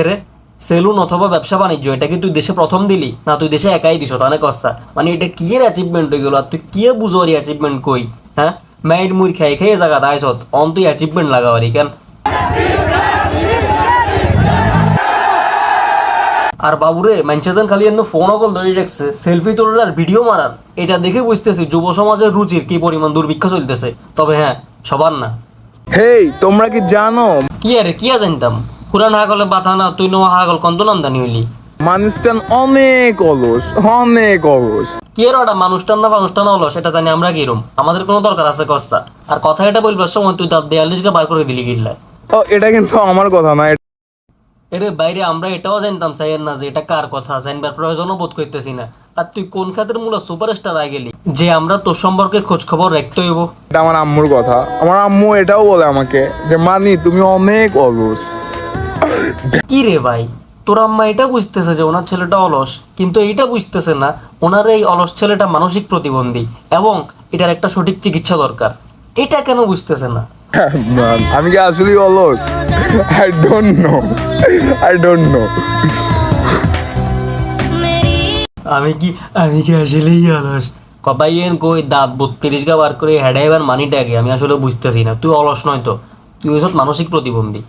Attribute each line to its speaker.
Speaker 1: এরে? সেলুন অথবা ব্যবসা বাণিজ্য এটা কি তুই দেশে প্রথম দিলি? না তুই দেশে একাই দিছ তানে কস্তা। মানে এটা কি এর অ্যাচিভমেন্ট হয়ে গেল? আর তুই কি বুঝো অ্যাচিভমেন্ট কই? হ্যাঁ? মাইর মুড় খাই খাই জায়গা দায়সত অন তুই অ্যাচিভমেন্ট লাগাবারি কেন? আর বাবুরে ম্যানচেজন খালি এমন ফোন অকল ধরে রাখছে। সেলফি তোলার আর ভিডিও মারার। এটা দেখে বুঝতেছি যুব সমাজের রুচির কি পরিমাণ দুর্ভিক্ষ চলতেছে। তবে হ্যাঁ সবার না।
Speaker 2: হেই তোমরা কি জানো?
Speaker 1: কি আরে কি জানতাম পুরান হাগলে বাথা না তুই নোয়া হাগল কন্ত নামদানি হইলি।
Speaker 2: মানুষটান অনেক অলস অনেক অলস।
Speaker 1: কি এর ওটা মানুষটার না মানুষটা না হলো সেটা জানি আমরা কিরম আমাদের কোনো দরকার আছে কস্তা। আর কথা এটা বলবার সময় তুই তার দেয়াল্লিশকে বার করে দিলি গিল্লায়।
Speaker 2: ও এটা কিন্তু আমার কথা না
Speaker 1: এরে বাইরে আমরা এটাও জানতাম সাইয়ের না যে এটা কার কথা জানবার প্রয়োজনও বোধ করতেছি না। আর তুই কোন খাতের মূল সুপারস্টার আই গেলি? যে আমরা তোর সম্পর্কে খোঁজ খবর রাখতে হইব।
Speaker 2: এটা আমার আম্মুর কথা। আমার আম্মু এটাও বলে আমাকে যে মানি তুমি অনেক অলস।
Speaker 1: কি রে ভাই তোর আম্মা এটা বুঝতেছে যে ওনার ছেলেটা অলস কিন্তু এইটা বুঝতেছে না ওনার এই অলস ছেলেটা মানসিক প্রতিবন্ধী এবং এটার একটা সঠিক চিকিৎসা দরকার। এটা কেন বুঝতেছে না?
Speaker 2: আমি কি আসলে অলস? I don't know I don't know
Speaker 1: আমি কি আমি কি আসলেই অলস? কবাইয়েন কই দাঁত বত্রিশ গা বার করে হেডে এবার মানি ডাকে আমি আসলে বুঝতেছি না। তুই অলস নয় তো। তুই ওইসব মানসিক প্রতিবন্ধী।